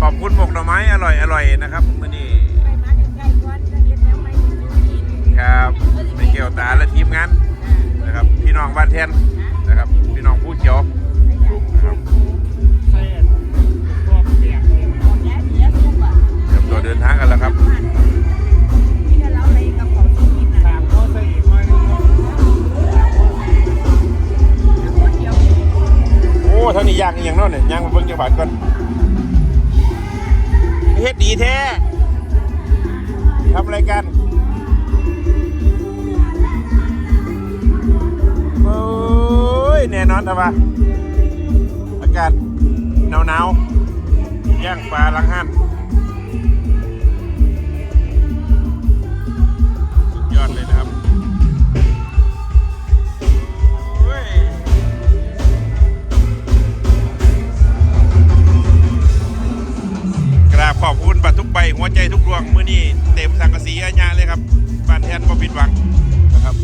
ขอบคุณหมกหน่อไม้อร่อยอร่อยนะครับมื่อนี้ครับไปเกี่ยวตาและทีมงานนะครับ พี่น้องบ้านแทนนะครับ พี่น้องผู้เขียว ขวนก่อนเฮ็ดดีแท้ทำอะไรกันโอ้ยแน่นอนทำไมอากาศหนาวๆย่างปลาลังหัน บ่ผิดหวังนะครับ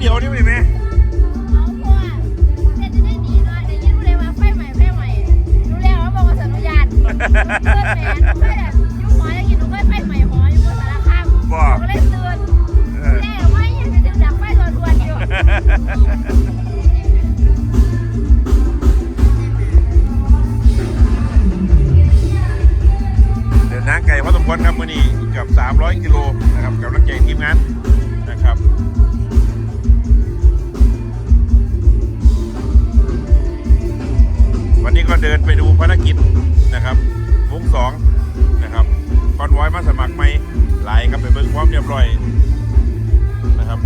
你ดี๋ี้ก็เดินไปดูภารกิจนะครับวงสองนะครับคอนวอยมาสมัครไหมไลายครับไปเบิ่งความเรียบร้อยนะครับ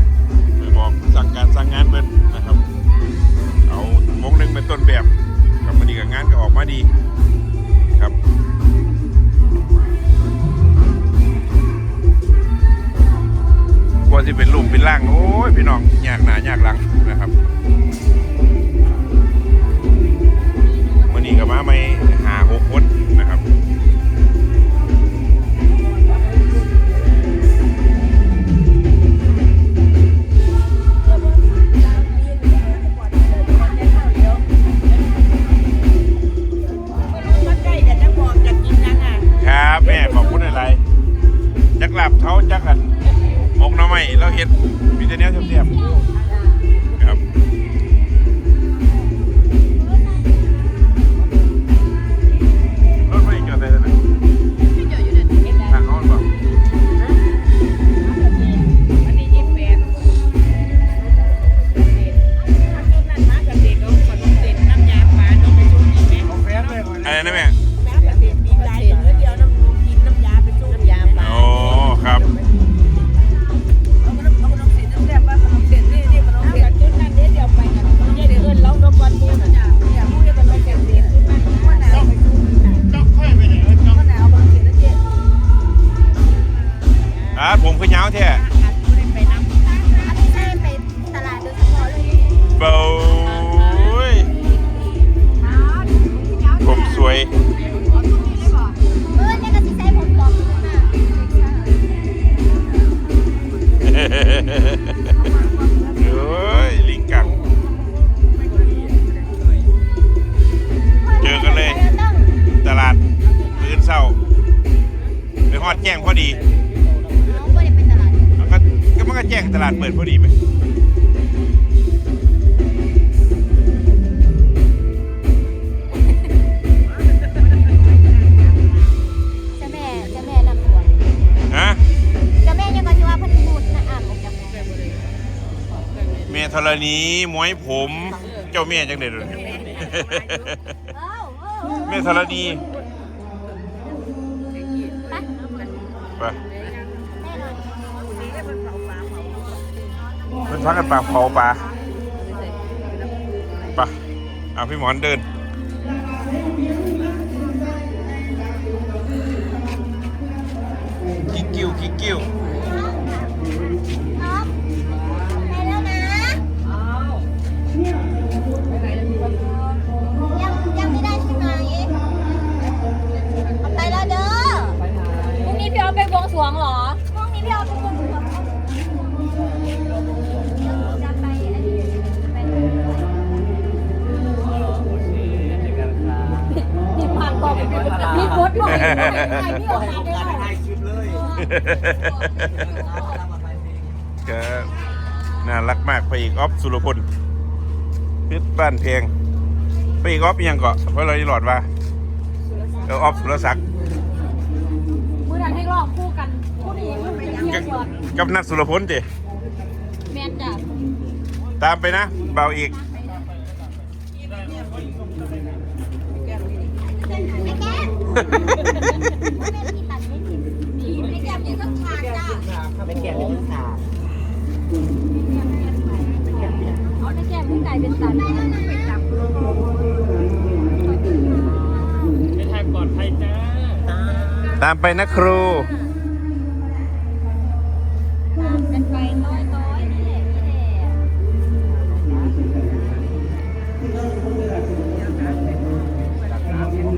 ไปบอกสั่งการสั่งงานเพิ่นนะครับ เอาวงหนึ่งเป็นต้นแบบกับมาดีกับงานก็ออกมาดีครับกว่าที่เป็นลุ่มเป็นล่างโอ้ยพี่น้องยากหนายากหลังนะครับ ก็ยาวแท้เบาผมสวยเฮ้ยลิงกังเจอกันเลย ตลาดพื้นเศร้าไปฮอดแจ้งพอดี แจ้งตลาดเปิดพอดีไหมเจ้แม่เจ้แม่นำตัวฮะเจ้แม่ยังก็ชื่ว่าพันธบุตรนะอ่านอกจากไหนแม่ธรณีม้วยผม เจ้าแม่จังเลยเดอเอ้อแม่ธรณีไป มันพักกันปลาเผาปลาปะเอาพี่หมอนเดิน กิ๊กกิ้วกิ๊กกิ้วไปแล้วเด้อพรุ่งนี้พี่ออฟไปวงสรวงเหรอพรุ่งนี้พี่ออฟไปวงสวง มบอกมีกดหน่อยใครพี่ออกมาได้หรอก็น่ารักมากไปอีกออฟสุรพลพชรบ้านเพลงไปอีกออฟยังเกาะเพราะเราอีหลอดว่าเออออฟสุรศักดิ์มือดันให้รอบคู่กันคู่นี้มันเป็นเที่ยวสวนกับนัดสุรพลจิแมนจ้ะตามไปนะเบาอีก ไม่เป็นที่ตัดไม่ผิดนี่ไอ้แก้มอยู่ต้องฉาจ้ะไม่แก่ไม่ต้องสาเอาไอ้แก้มขึ้นไก่เป็นตันไปจับไปทางปลอดภัยจ้า ตามไปนะครู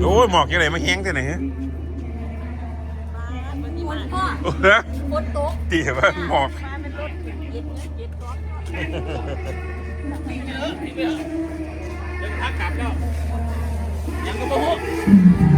อ้ยหมอกยังไงมาแห้งที่ไหนฮะฝนก็โอ้โหคนตกตีว่าหมอกมาเป็นรถเย็นเย็นร้อนเดินพักกลับแล้วยังก็บ่ฮู้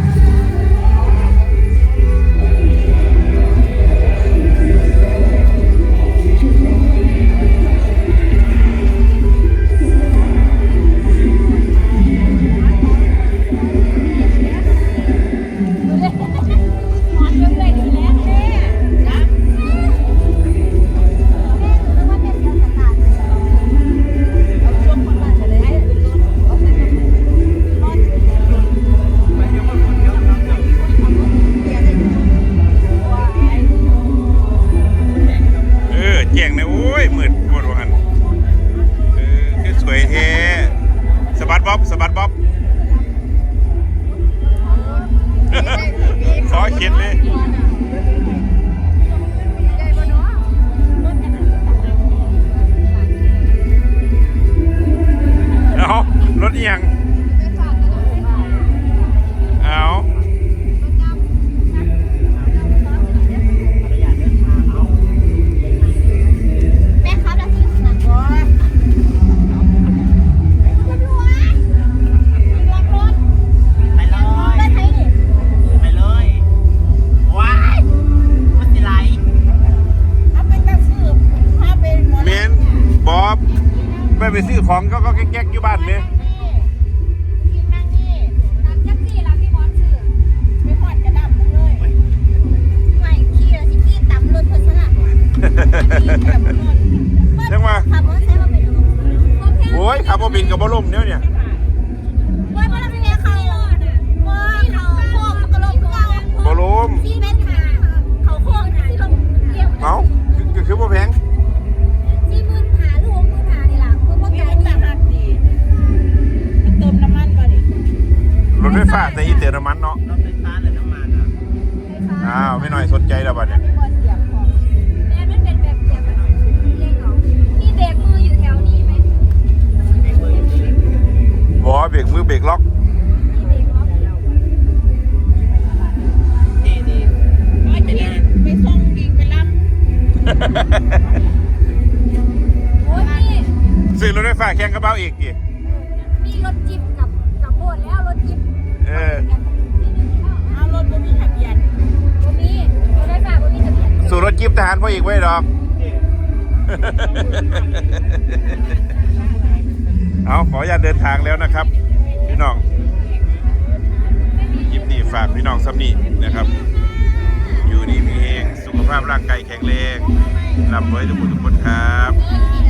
เขียนเลย อบไปไปซื้อของก็ก็แก๊กๆอยู่บ้านเนี่ยกินนั่งนี่นั่งแท็กซี่แล้วพี่บอสซื้อไปหอดกระดับเลยไม่ขี่แล้วที่พี่ตำรถเพิ่นซะละจังว่าขับรถใช้มาเป็นโอ้ยขับบ่บินกับบ่ล่มเนี่ยเนี่ยว่ามันเป็นไงเขา ถไฟฟ้าแต่อีเติมน้ำมันเนาะรถไฟฟ้าหรือน้ำมันอะอ้าวไม่หน่อยสนใจแล้วบัดเนี่ยไม่บอลเสียบของแม่มันเป็นแบบเดียวกันเรียกเอามีเบรกมืออยู่แถวนี้ไหมในมืออยู่ที่บ่เบรกมือเบรกล็อกมีเบรกล็อกดีดีไปกินไปส่งกิงไปรับโอ้ยมีซื้อรถไฟฟ้าแข่งกับเบาอีกอีกมีรถจิ๊บกับกับ เออ เอารถบ่มีทะเบียนบ่มีรถไฟฟ้าบ่มีทะเบียนสู่รถจิ๊บทหารพ่ออีกไว้ดอก เอาขออนุญาตเดินทางแล้วนะครับ พี่น้องยิบนี่ฝากพี่น้องซ้ำนี่นะครับ อยู่ดีมีเองสุขภาพร่างกายแข็งแรงร่ำรวยทุกคนทุกคนครับเออ